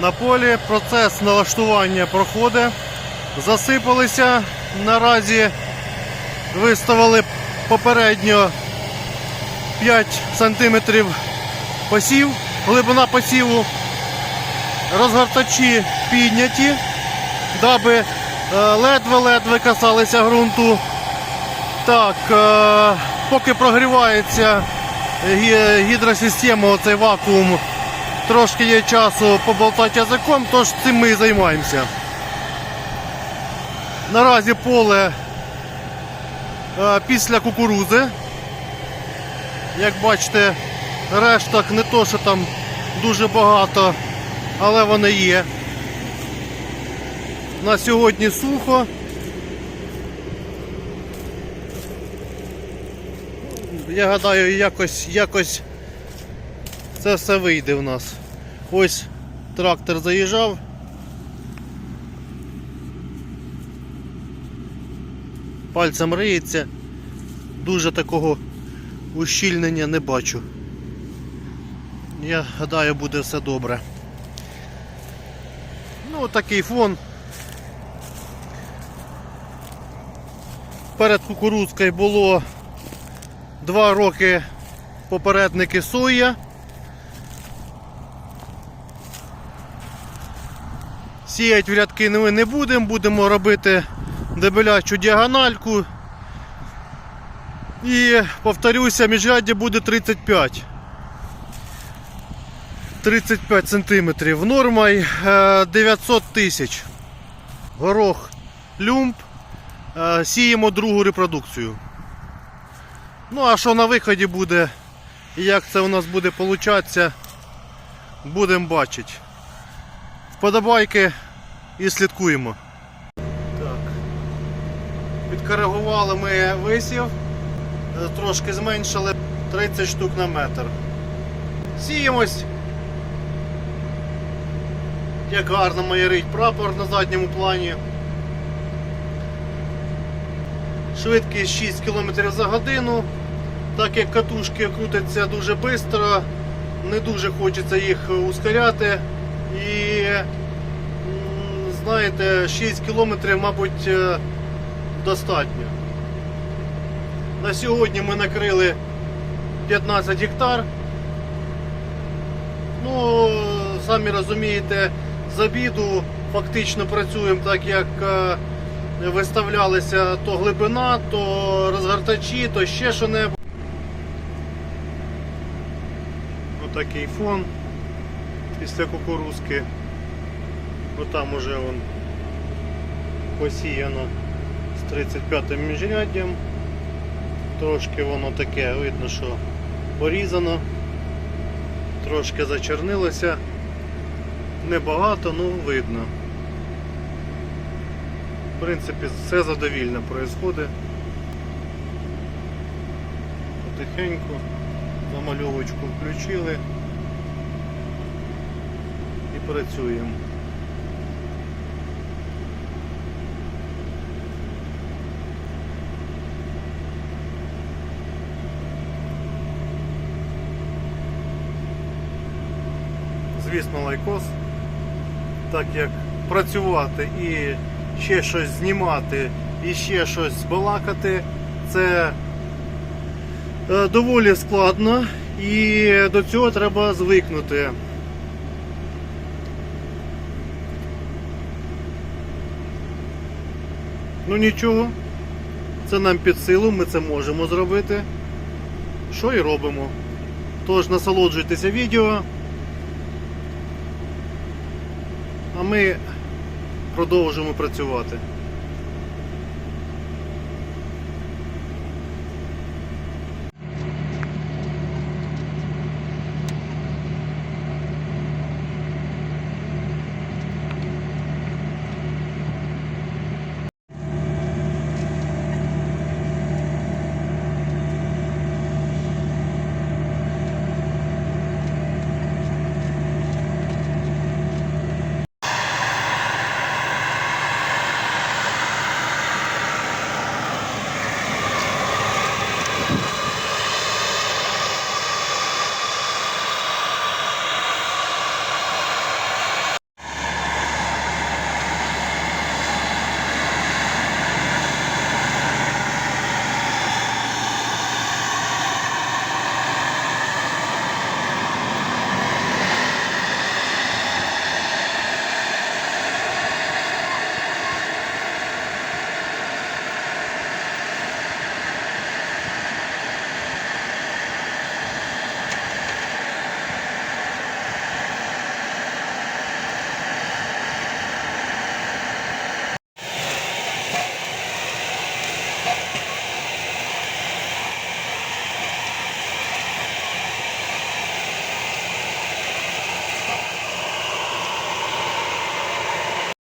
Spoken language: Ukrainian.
на полі. Процес налаштування проходить. Засипалися. Наразі виставили попередньо 5 см посів, глибина посіву. Розгортачі підняті, даби е, ледве-ледве касалися ґрунту. Так, е, поки прогрівається гідросистема, оцей вакуум, трошки є часу поболтати язиком, тож цим ми і займаємося. Наразі поле е, після кукурузи. Як бачите, решток не то, що там дуже багато, але вони є. На сьогодні сухо. Я гадаю, якось, якось це все вийде в нас. Ось трактор заїжджав. Пальцем риється. Дуже такого ущільнення не бачу. Я гадаю, буде все добре. Ну, такий фон. Перед кукурудзкою було 2 роки попередники соя. Сіять в рядки ми не будемо, будемо робити дебелячу діагональку. І повторюся, міжряддя буде 35. 35 сантиметрів. Норма е, 900 тисяч. Горох люмп. Е, Сіємо другу репродукцію. Ну, а що на виході буде, і як це у нас буде получатися, будемо бачити. Вподобайки і слідкуємо. Так. Підкоригували ми висів, трошки зменшили 30 штук на метр. Сіємось. Як гарно майорить прапор на задньому плані. Швидкість 6 км за годину. Так як катушки крутяться дуже швидко, не дуже хочеться їх ускоряти. І знаєте, 6 км, мабуть, е, достатньо. На сьогодні ми накрили 15 гектар. Ну, самі розумієте, з обіду фактично працюємо так, як е, виставлялися то глибина, то розгортачі, то ще що-небудь. Отакий фон після кукурузки. Отам уже он посіяно з 35-м міжряддям. Трошки воно таке, видно, що порізано, трошки зачернилося. Небагато, ну видно. В принципі, все задовільно відбувається. Потихеньку замальовочку включили і працюємо. Звісно, лайкос, так як працювати і ще щось знімати, і ще щось балакати, це е, доволі складно і до цього треба звикнути. Ну нічого, це нам під силу, ми це можемо зробити. Що і робимо. Тож насолоджуйтеся відео. А ми продовжимо працювати.